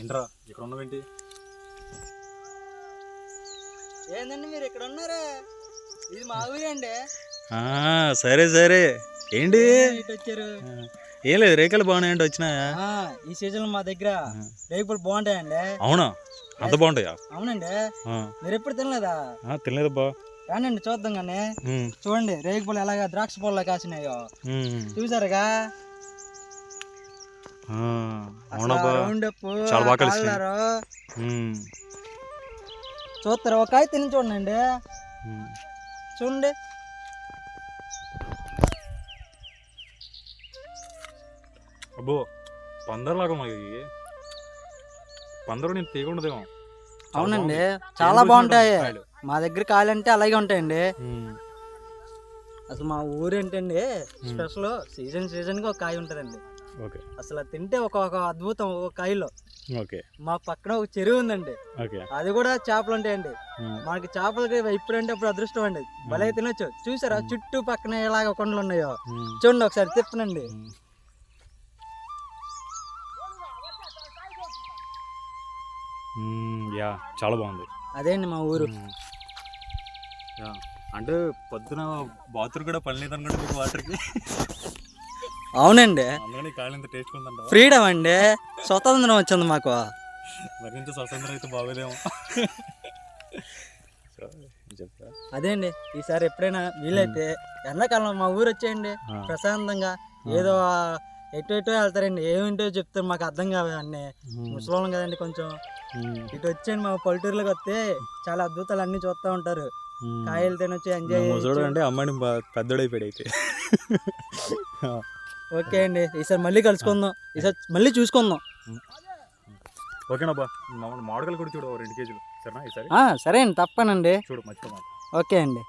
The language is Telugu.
ఏంట్రా ఇక్కడ ఉన్నవేంటి? ఏందండి మీరు ఇక్కడ ఉన్నారా? ఇది మా ఊరి అండి. ఆ, సరే సరే. ఏంటి? ఇటు వచ్చారు? ఏం లేదు రేఖలు బాగున్నాయంటే వచ్చినాయా? ఈ సీజన్ మా దగ్గర రేగుపళ్ళు బాగుంటాయండి. అవునా? అంత బాగుంటాయా? అవునండి. మీరు ఎప్పుడు తినలేదా? తినలేదబ్బా. రానండి చూద్దాం కానీ చూడండి రేగుపళ్ళు ఎలాగా ద్రాక్ష పళ్ళ కాసినాయో. చూసారుగా? చూస్తారు? ఒక తిని చూడండి. చూడండి. అబ్బో పందర్లాగా ఉన్నాయి. ఇవి. పందరు నేను తీయకుండదేమో. చాలా అవునండి. చాలా బాగుంటాయి. మా దగ్గర కాయలంటే అలాగే ఉంటాయండి. అసలు మా ఊరు ఏంటండి స్పెషల్ సీజన్ సీజన్కి ఒక కాయ ఉంటుందండి. ఓకే. అసలు తింటే ఒక ఒక అద్భుతం ఒక కాయలో. ఓకే. మా పక్కన ఒక చెరువు ఉందండి. ఓకే. అది కూడా చేపలు ఉంటాయండి. మనకి చేపలకి ఎప్పుడంటే అప్పుడు అదృష్టం అండి. భలే తినొచ్చు. చూసారా? చుట్టూ పక్కన ఎలాగ కొండలు ఉన్నాయో. చూడండి ఒకసారి తిప్పనండి. యా చాలా బాగుంది. అదే అండి మా ఊరు. యా అంటే పొద్దున బాత్రూమ్ కూడా పని లేదనుకుంటే మీకు వాటర్కి అవునండి. ఫ్రీడమ్ అండి. స్వతంత్రం వచ్చింది మాకు. మరి ఇంత స్వతంత్రం అయితే బాగోదేమో. అదే అండి ఈసారి ఎప్పుడైనా వీలైతే ఎండాకాలం మా ఊరు వచ్చేయండి. ప్రశాంతంగా ఏదో ఎటు ఎటో వెళ్తారండి. ఏమింటో చెప్తారు మాకు అర్థం కావు అన్నీ ముసలోళ్ళం కదండి కొంచెం. ఇటు వచ్చేయండి మా పల్లెటూరులోకి వస్తే చాలా అద్భుతాలు అన్ని చూస్తూ ఉంటారు. కాయలు తినొచ్చు ఎంజాయ్ ముసలోడు అంటే అమ్మాయిని బా- పెద్దోడైపోయాడు అయితే. ఓకే అండి. ఈసారి మళ్ళీ కలుసుకుందాం. ఈసారి మళ్ళీ చూసుకుందాం. ఓకేనా బా? మామిడికాయలు కూడా చూడు రెండు కేజీలు. సరేనా ఈసారి? సరే అండి. తప్పనండి. చూడు మర్చిపోమా ఓకే అండి.